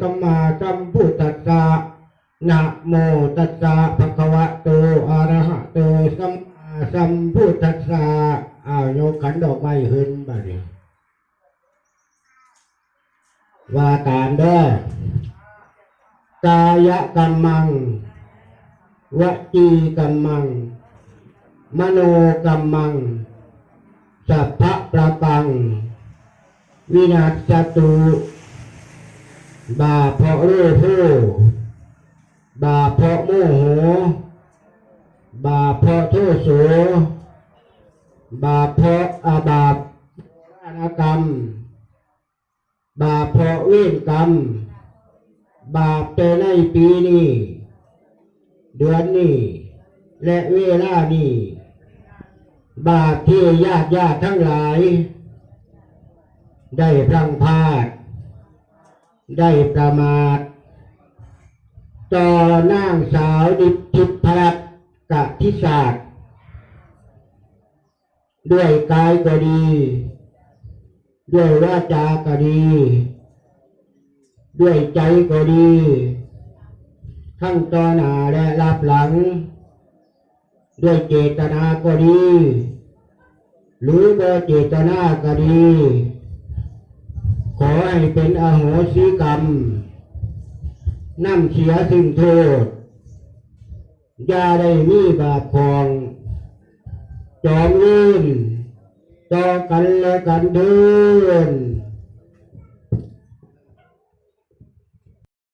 สัมมาสัมพุทธัสสะนะโมตัสสะภะคะวะโตอะระหะโตสัมมาสัมพุทธัสสะอ้าวโยขันดอกไม้หืนบัดนี้ว่าตามเด้อกายกรรมังวจีกรรมัง มโนกรรมัง สัพพะประปัง วินาศตุ บาปเพราะโลภโภบาปเพราะโมโห บาปเพราะโทษโส บาปเพราะอาบาปนกรรม บาปเพราะเวรกรรม บาปแต่ในปีนี้ เดือนนี้ และเวลานี้บาปที่ญาติญาติทั้งหลาย ได้พลังพาด ได้ประมาทต่อนางสาวดิบทิพรัตกะทิศาสตร์ด้วยกายก็ดี ด้วยวาจาก็ดี ด้วยใจก็ดี ทั้งต่อหน้าและรับหลัง ด้วยเจตนาก็ดี หรือบ่เจตนาก็ดี ขอให้เป็นอโหสิกรรมนั่ำเสียสิ่งโทษอย่าได้มีบาปคอง จอมยื่นต่อกันและกันเดิน